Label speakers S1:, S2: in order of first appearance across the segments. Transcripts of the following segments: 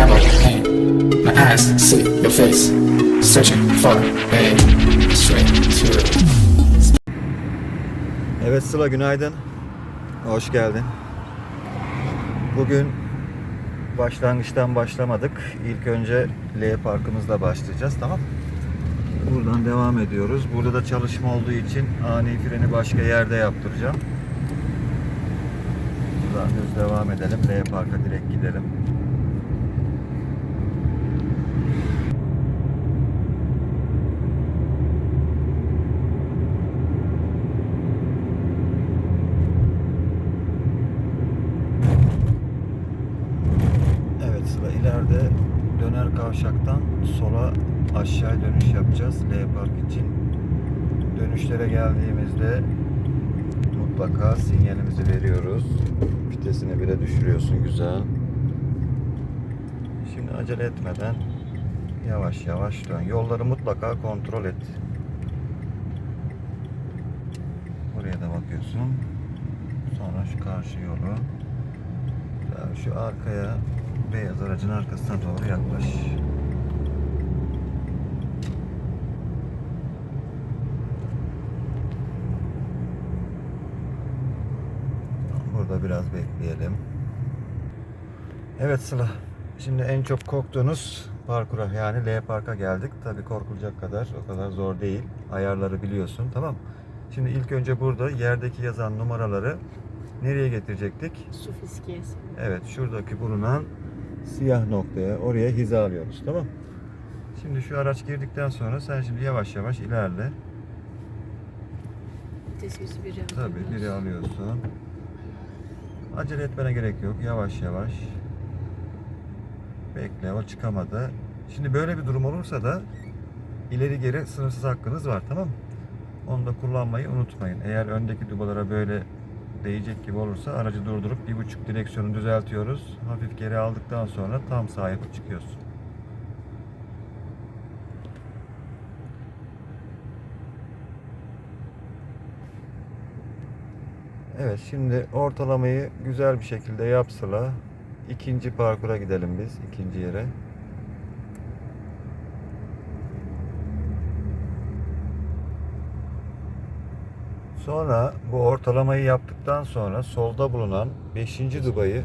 S1: travel pain. My eyes see your face, searching for a straight to
S2: Evet Sıla günaydın. Hoş geldin. Bugün başlangıçtan başlamadık. İlk önce L parkımızla başlayacağız tamam Buradan devam ediyoruz. Burada da çalışma olduğu için ani freni başka yerde yaptıracağım. Buradan düz devam edelim. L parka direkt gidelim. Evet sıra ileride döner kavşaktan sola aşağı dönüş yapacağız L Park için. Dönüşlere geldiğimizde mutlaka sinyalimizi veriyoruz. Vitesini bire düşürüyorsun güzel. Şimdi acele etmeden yavaş yavaş dön. Yolları mutlaka kontrol et. Buraya da bakıyorsun. Sonra şu karşı yolu. Şu arkaya beyaz aracın arkasına doğru yaklaş. Burada biraz bekleyelim. Evet Sıla. Şimdi en çok korktuğunuz parkura yani L Park'a geldik. Tabii korkulacak kadar o kadar zor değil. Ayarları biliyorsun tamam. Şimdi ilk önce burada yerdeki yazan numaraları nereye getirecektik?
S3: Su fiskiyesi.
S2: Evet şuradaki bulunan siyah noktaya oraya hizalıyoruz tamam Şimdi şu araç girdikten sonra sen şimdi yavaş yavaş ilerle.
S3: Vitesimizi biri
S2: Tabii
S3: alıyoruz.
S2: biri alıyorsun. Acele etmene gerek yok. Yavaş yavaş. Bekle o çıkamadı. Şimdi böyle bir durum olursa da ileri geri sınırsız hakkınız var tamam mı? Onu da kullanmayı unutmayın. Eğer öndeki dubalara böyle değecek gibi olursa aracı durdurup bir buçuk direksiyonu düzeltiyoruz. Hafif geri aldıktan sonra tam sağa çıkıyorsun. Evet şimdi ortalamayı güzel bir şekilde yapsıla. ikinci parkura gidelim biz. ikinci yere. Sonra bu ortalamayı yaptıktan sonra solda bulunan 5. dubayı
S3: E,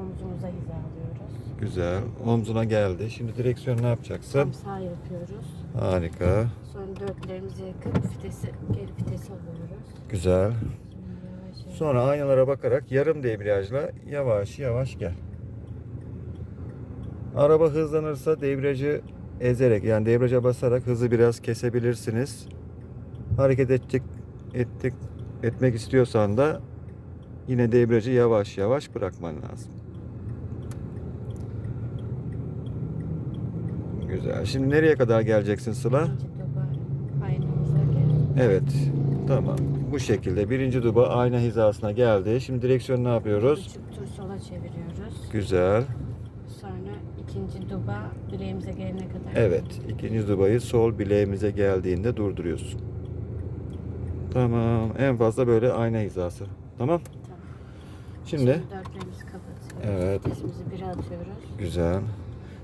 S3: omzumuza hizalıyoruz.
S2: güzel omzuna geldi. Şimdi direksiyonu ne yapacaksın?
S3: Sağ yapıyoruz.
S2: Harika.
S3: Sonra dörtlerimizi yakıp vitesi, geri vites alıyoruz.
S2: Güzel.
S3: Sonra
S2: aynalara bakarak yarım debriyajla yavaş yavaş gel. Araba hızlanırsa debriyajı ezerek yani debriyaja basarak hızı biraz kesebilirsiniz. Hareket edecek ettik etmek istiyorsan da yine debriyajı yavaş yavaş bırakman lazım. Güzel. Şimdi nereye kadar geleceksin Sıla? Evet. Tamam. Bu şekilde birinci duba ayna hizasına geldi. Şimdi direksiyonu ne yapıyoruz?
S3: Buçuk tur sola çeviriyoruz.
S2: Güzel.
S3: Sonra ikinci duba bileğimize gelene kadar.
S2: Evet. ikinci dubayı sol bileğimize geldiğinde durduruyorsun. Tamam. En fazla böyle ayna hizası. Tamam.
S3: Tamam.
S2: Şimdi
S3: dörtlerimizi kapatıyoruz.
S2: Evet.
S3: Vitesimizi bire atıyoruz.
S2: güzel.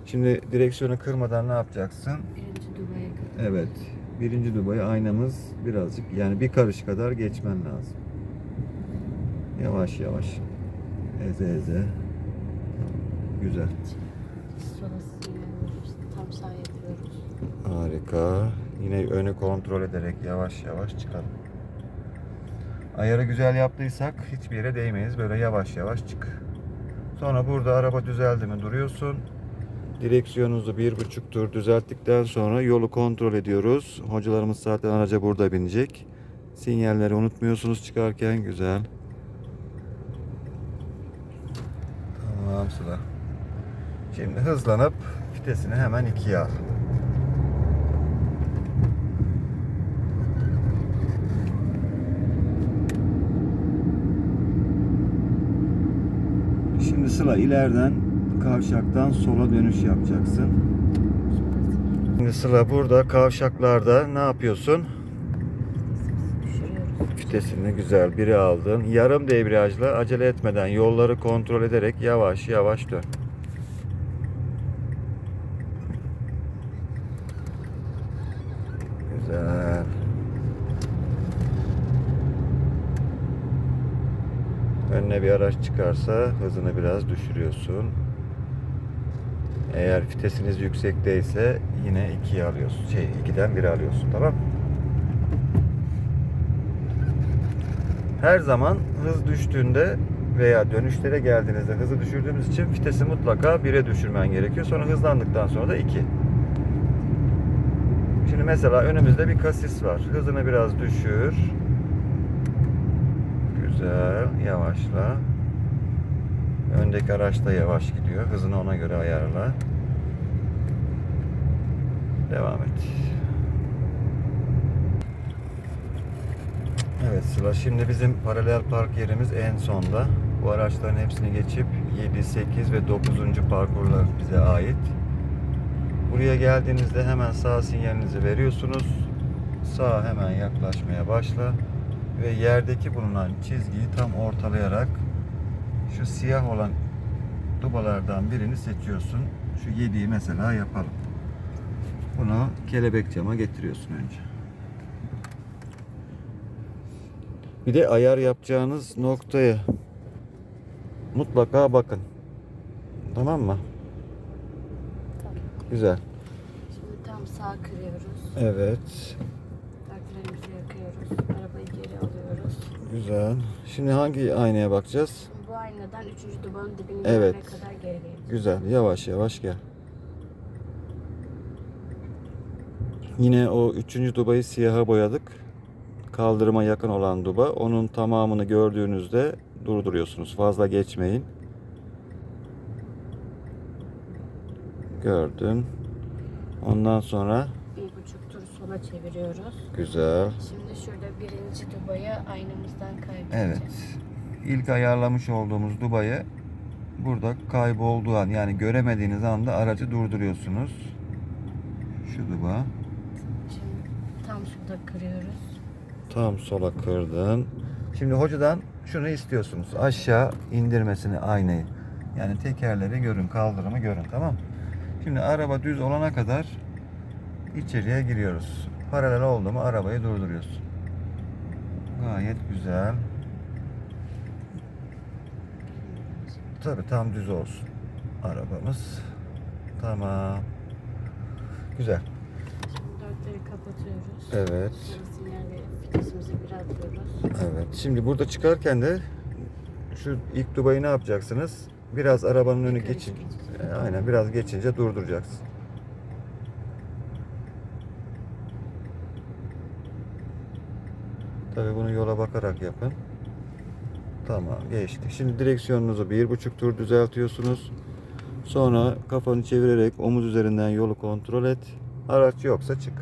S2: Şimdi direksiyonu kırmadan ne yapacaksın?
S3: Birinci dubaya kadar.
S2: Evet. Birinci dubayı aynamız birazcık yani bir karış kadar geçmen lazım. Yavaş yavaş. Eze eze. Güzel.
S3: Tam sağ yapıyoruz.
S2: Harika. Yine önü kontrol ederek yavaş yavaş çıkalım. Ayarı güzel yaptıysak hiçbir yere değmeyiz. Böyle yavaş yavaş çık. Sonra burada araba düzeldi mi duruyorsun. Direksiyonunuzu bir buçuk tur düzelttikten sonra yolu kontrol ediyoruz. Hocalarımız zaten araca burada binecek. Sinyalleri unutmuyorsunuz çıkarken. Güzel. Tamam Sıla. Şimdi hızlanıp vitesini hemen ikiye al. Şimdi Sıla ileriden kavşaktan sola dönüş yapacaksın. Şimdi sıra burada kavşaklarda ne yapıyorsun? Kütesini güzel biri aldın. Yarım debriyajla acele etmeden yolları kontrol ederek yavaş yavaş dön. Güzel. Önüne bir araç çıkarsa hızını biraz düşürüyorsun. Eğer vitesiniz yüksekteyse yine 2'ye alıyorsun. Şey 2'den 1'e alıyorsun tamam? Her zaman hız düştüğünde veya dönüşlere geldiğinizde hızı düşürdüğümüz için vitesi mutlaka 1'e düşürmen gerekiyor. Sonra hızlandıktan sonra da 2. Şimdi mesela önümüzde bir kasis var. Hızını biraz düşür. Güzel. Yavaşla. Öndeki araç da yavaş gidiyor. Hızını ona göre ayarla. Devam et. Evet Sıla şimdi bizim paralel park yerimiz en sonda. Bu araçların hepsini geçip 7, 8 ve 9. parkurlar bize ait. Buraya geldiğinizde hemen sağ sinyalinizi veriyorsunuz. Sağa hemen yaklaşmaya başla ve yerdeki bulunan çizgiyi tam ortalayarak şu siyah olan dubalardan birini seçiyorsun. Şu 7'yi mesela yapalım. Bunu kelebek cama getiriyorsun önce. Bir de ayar yapacağınız noktaya mutlaka bakın. Tamam mı?
S3: Tamam.
S2: Güzel.
S3: Şimdi tam sağ kırıyoruz.
S2: Evet.
S3: Dartlarımızı yakıyoruz. Arabayı geri alıyoruz.
S2: Güzel. Şimdi hangi aynaya bakacağız?
S3: Bu aynadan üçüncü dubanın dibine
S2: Evet.
S3: kadar geri geleceğiz.
S2: Güzel. Yavaş yavaş gel. Yine o üçüncü dubayı siyaha boyadık. Kaldırıma yakın olan duba. Onun tamamını gördüğünüzde durduruyorsunuz. Fazla geçmeyin. Gördün. Ondan sonra
S3: Bir buçuk tur sola çeviriyoruz.
S2: güzel.
S3: Şimdi şurada birinci dubayı aynamızdan kaydedeceğiz.
S2: Evet. İlk ayarlamış olduğumuz dubayı burada kaybolduğu an yani göremediğiniz anda aracı durduruyorsunuz. Şu duba.
S3: Tam şurada kırıyoruz.
S2: Tam sola kırdın. Şimdi hocadan şunu istiyorsunuz. Aşağı indirmesini aynayı. Yani tekerleri görün, kaldırımı görün tamam? Şimdi araba düz olana kadar içeriye giriyoruz. Paralel oldu mu arabayı durduruyorsun. Gayet güzel. Tabi tam düz olsun arabamız. Tamam. Güzel.
S3: Kapatıyoruz.
S2: Evet.
S3: Sinyal verip vitesimizi.
S2: Evet. Şimdi burada çıkarken de şu ilk dubayı ne yapacaksınız? Biraz arabanın önü geçin. E, Aynen biraz geçince durduracaksın. Tabii bunu yola bakarak yapın. Tamam geçti. Şimdi direksiyonunuzu bir buçuk tur düzeltiyorsunuz. Sonra kafanı çevirerek omuz üzerinden yolu kontrol et. Araç yoksa çık.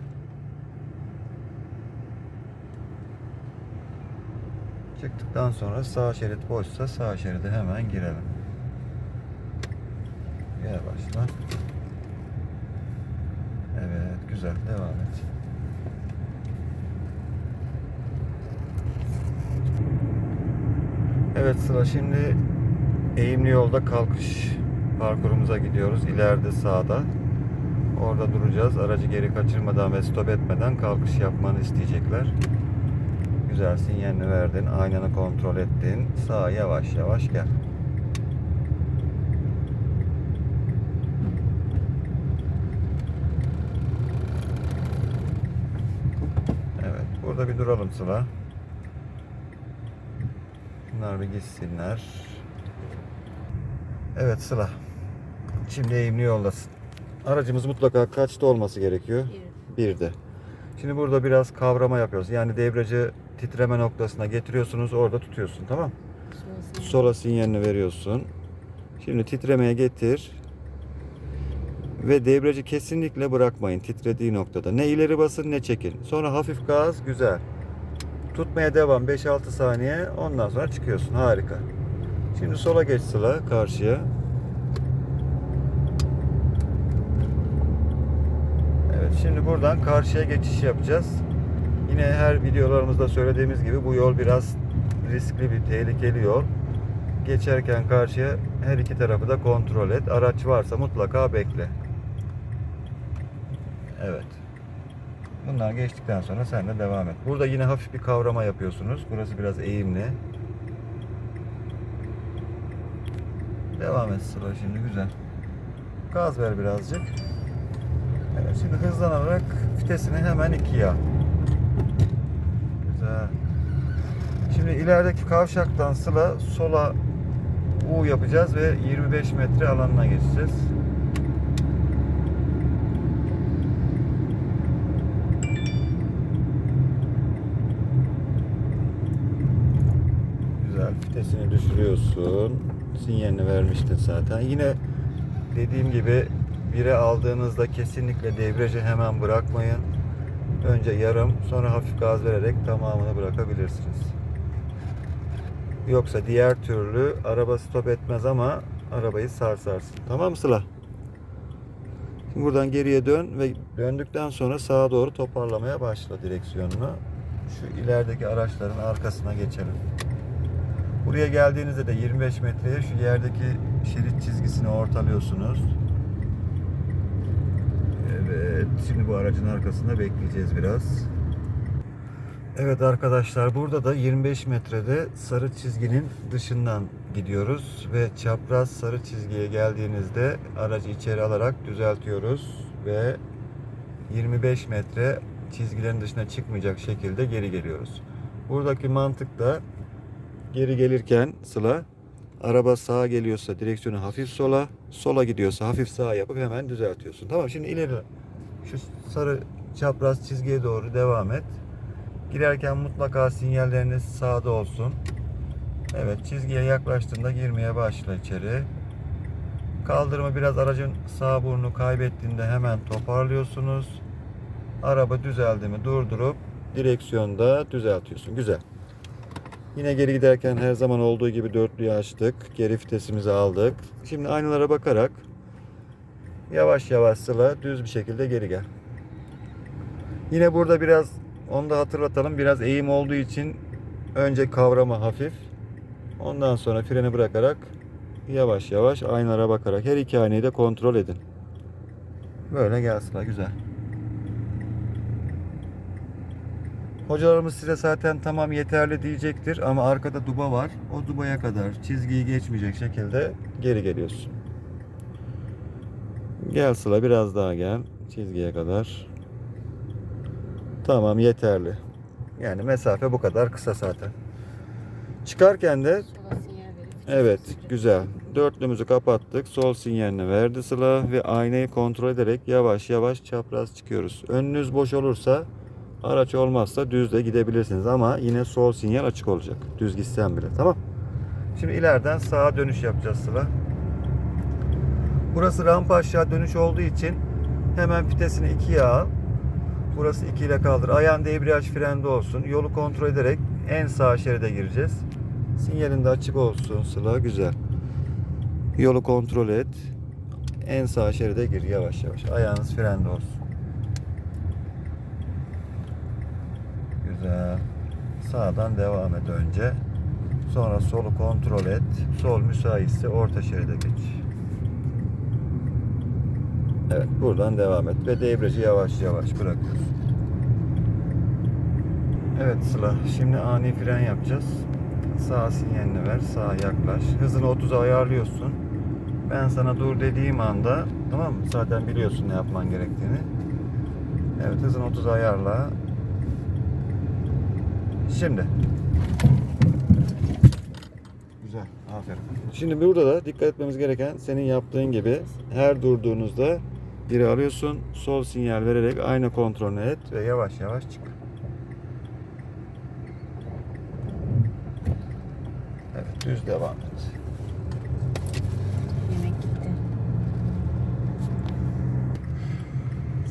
S2: Çıktıktan sonra sağ şerit boşsa sağ şeride hemen girelim. Yavaşla. Evet güzel devam et. Evet sıra şimdi eğimli yolda kalkış parkurumuza gidiyoruz. İleride sağda. Orada duracağız. Aracı geri kaçırmadan ve stop etmeden kalkış yapmanı isteyecekler. Güzel sinyalini verdin. Aynanı kontrol ettin. Sağa yavaş yavaş gel. Evet. Burada bir duralım Sıla. Bunlar bir gitsinler. Evet Sıla. Şimdi eğimli yoldasın. Aracımız mutlaka kaçta olması gerekiyor?
S3: Bir.
S2: Bir de. Şimdi burada biraz kavrama yapıyoruz. Yani debriyajı titreme noktasına getiriyorsunuz. Orada tutuyorsun. Tamam Sola sinyalini veriyorsun. Şimdi titremeye getir. Ve debriyajı kesinlikle bırakmayın titrediği noktada. Ne ileri basın ne çekin. Sonra hafif gaz güzel. Tutmaya devam 5-6 saniye. Ondan sonra çıkıyorsun. Harika. Şimdi sola geç sıla karşıya. Evet şimdi buradan karşıya geçiş yapacağız. Yine her videolarımızda söylediğimiz gibi bu yol biraz riskli bir tehlikeli yol. Geçerken karşıya her iki tarafı da kontrol et. Araç varsa mutlaka bekle. Evet. Bunlar geçtikten sonra sen de devam et. Burada yine hafif bir kavrama yapıyorsunuz. Burası biraz eğimli. Devam et Sıla şimdi güzel. Gaz ver birazcık. Evet şimdi hızlanarak vitesini hemen ikiye Güzel. Şimdi ilerideki kavşaktan Sıla sola U yapacağız ve 25 metre alanına geçeceğiz. Güzel. Vitesini düşürüyorsun. Sinyalini vermiştin zaten. Yine dediğim gibi bire aldığınızda kesinlikle debriyajı hemen bırakmayın. Önce yarım, sonra hafif gaz vererek tamamını bırakabilirsiniz. Yoksa diğer türlü araba stop etmez ama arabayı sarsarsın. Tamam mı Sıla? Şimdi buradan geriye dön ve döndükten sonra sağa doğru toparlamaya başla direksiyonunu. Şu ilerideki araçların arkasına geçelim. Buraya geldiğinizde de 25 metreye şu yerdeki şerit çizgisini ortalıyorsunuz. Evet, şimdi bu aracın arkasında bekleyeceğiz biraz. Evet arkadaşlar burada da 25 metrede sarı çizginin dışından gidiyoruz ve çapraz sarı çizgiye geldiğinizde aracı içeri alarak düzeltiyoruz ve 25 metre çizgilerin dışına çıkmayacak şekilde geri geliyoruz. Buradaki mantık da geri gelirken Sıla araba sağa geliyorsa direksiyonu hafif sola, sola gidiyorsa hafif sağa yapıp hemen düzeltiyorsun. Tamam şimdi ileri şu sarı çapraz çizgiye doğru devam et. Girerken mutlaka sinyalleriniz sağda olsun. Evet çizgiye yaklaştığında girmeye başla içeri. Kaldırımı biraz aracın sağ burnunu kaybettiğinde hemen toparlıyorsunuz. Araba düzeldi mi durdurup direksiyonda düzeltiyorsun. Güzel. Yine geri giderken her zaman olduğu gibi dörtlüyü açtık. Geri vitesimizi aldık. Şimdi aynalara bakarak yavaş yavaş sıla düz bir şekilde geri gel. Yine burada biraz onu da hatırlatalım. Biraz eğim olduğu için önce kavrama hafif. Ondan sonra freni bırakarak yavaş yavaş aynalara bakarak her iki aynayı da kontrol edin. Böyle gel güzel. Hocalarımız size zaten tamam yeterli diyecektir ama arkada duba var. O dubaya kadar çizgiyi geçmeyecek şekilde geri geliyorsun. Gel Sıla biraz daha gel çizgiye kadar. Tamam yeterli. Yani mesafe bu kadar kısa zaten. Çıkarken de
S3: verip.
S2: evet güzel. Dörtlümüzü kapattık. Sol sinyalini verdi Sıla ve aynayı kontrol ederek yavaş yavaş çapraz çıkıyoruz. Önünüz boş olursa araç olmazsa düz de gidebilirsiniz ama yine sol sinyal açık olacak. Düz gitsen bile tamam. Şimdi ileriden sağa dönüş yapacağız Sıla. Burası rampa aşağı dönüş olduğu için hemen vitesini ikiye al. Burası 2 ile kaldır. Ayağın debriyaj frende olsun. Yolu kontrol ederek en sağ şeride gireceğiz. Sinyalin de açık olsun Sıla. Güzel. Yolu kontrol et. En sağ şeride gir yavaş yavaş. Ayağınız frende olsun. Güzel. Sağdan devam et önce. Sonra solu kontrol et. Sol müsaitse orta şeride geç. Evet buradan devam et ve debriyajı yavaş yavaş bırakıyorsun. Evet Sıla şimdi ani fren yapacağız. Sağ sinyalini ver sağa yaklaş. Hızını 30'a ayarlıyorsun. Ben sana dur dediğim anda tamam mı? Zaten biliyorsun ne yapman gerektiğini. Evet hızını 30'a ayarla. Şimdi. Güzel. Aferin. Şimdi burada da dikkat etmemiz gereken senin yaptığın gibi her durduğunuzda biri arıyorsun. Sol sinyal vererek aynı kontrolünü et ve yavaş yavaş çık. Evet düz devam et.
S3: Yemek gitti.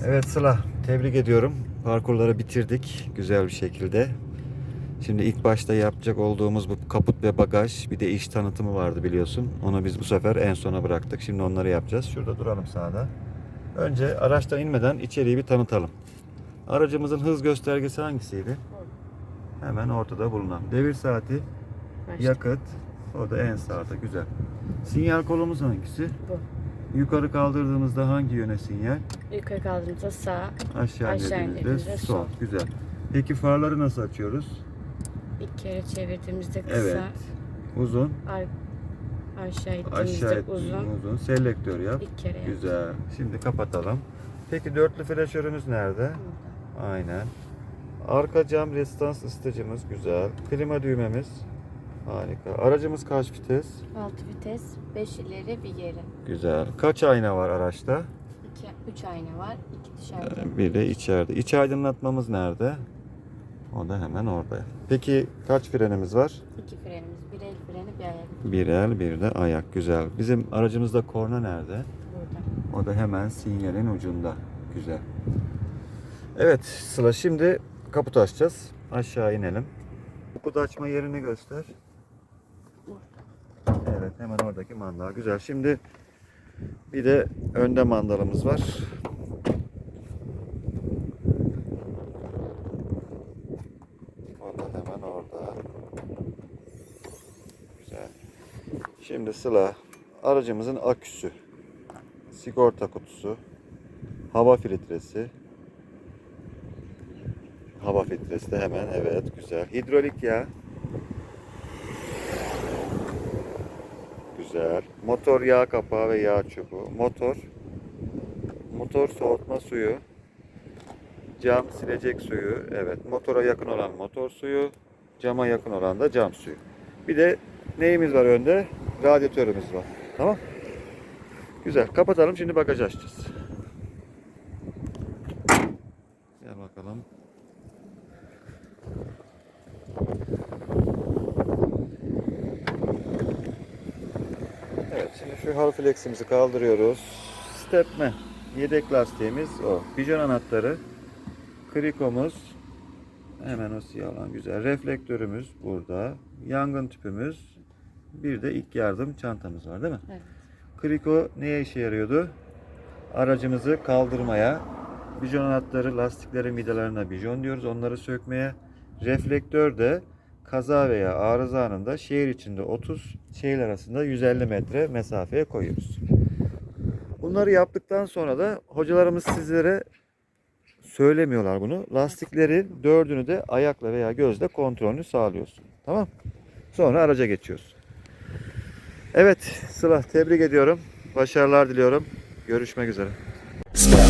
S2: Evet Sıla tebrik ediyorum. Parkurları bitirdik güzel bir şekilde. Şimdi ilk başta yapacak olduğumuz bu kaput ve bagaj bir de iş tanıtımı vardı biliyorsun. Onu biz bu sefer en sona bıraktık. Şimdi onları yapacağız. Şurada duralım sağda. Önce araçtan inmeden içeriği bir tanıtalım. Aracımızın hız göstergesi hangisiydi? Hemen ortada bulunan. Devir saati, yakıt. O da en sağda güzel. Sinyal kolumuz hangisi?
S3: Bu.
S2: Yukarı kaldırdığımızda hangi yöne sinyal?
S3: Yukarı kaldığımızda sağ.
S2: Aşağı,
S3: Aşağı
S2: indirdiğimizde sol.
S3: sol.
S2: Güzel. Peki farları nasıl açıyoruz?
S3: Bir kere çevirdiğimizde kısa.
S2: Evet. Uzun.
S3: Ar- aşağı ittiğimizde uzun.
S2: uzun. Selektör yap.
S3: Bir kere yap.
S2: Güzel. Şimdi kapatalım. Peki dörtlü flaşörümüz nerede?
S3: Burada.
S2: Aynen. Arka cam rezistans ısıtıcımız güzel. Klima düğmemiz harika. Aracımız kaç vites?
S3: 6 vites, 5 ileri bir geri.
S2: Güzel. Kaç ayna var araçta?
S3: 2 3 ayna var, 2 dışarıda.
S2: Bir de içeride. İç aydınlatmamız nerede? O da hemen orada. Peki kaç frenimiz var?
S3: 2 frenimiz, bir el freni, bir ayak
S2: Bir el, bir de ayak. Güzel. Bizim aracımızda korna nerede?
S3: burada.
S2: O da hemen sinyalin ucunda. Güzel. Evet Sıla şimdi kaput açacağız. Aşağı inelim. Kaput açma yerini göster. Evet hemen oradaki mandal. Güzel. Şimdi bir de önde mandalımız var. O da hemen orada. Güzel. Şimdi Sıla aracımızın aküsü, sigorta kutusu, hava filtresi. Hava filtresi de hemen evet güzel. Hidrolik yağ. Güzel. Motor yağ kapağı ve yağ çubuğu. Motor. Motor soğutma suyu. Cam silecek suyu. Evet. Motora yakın olan motor suyu. Cama yakın olan da cam suyu. Bir de neyimiz var önde? Radyatörümüz var. Tamam. Güzel. Kapatalım. Şimdi bagajı açacağız. Gel bakalım. Evet. Şimdi şu hal fleximizi kaldırıyoruz. Stepme. Yedek lastiğimiz o. Bijon anahtarı. Krikomuz. Hemen o siyah olan güzel. Reflektörümüz burada. Yangın tüpümüz. Bir de ilk yardım çantamız var değil mi?
S3: Evet.
S2: Kriko neye işe yarıyordu? Aracımızı kaldırmaya, bijon anahtarı, lastiklerin vidalarına bijon diyoruz. Onları sökmeye. Reflektör de kaza veya arıza anında şehir içinde 30, şehir arasında 150 metre mesafeye koyuyoruz. Bunları yaptıktan sonra da hocalarımız sizlere söylemiyorlar bunu. Lastikleri dördünü de ayakla veya gözle kontrolünü sağlıyorsun. Tamam? Sonra araca geçiyorsun. Evet Sıla tebrik ediyorum. Başarılar diliyorum. Görüşmek üzere.
S1: Spell,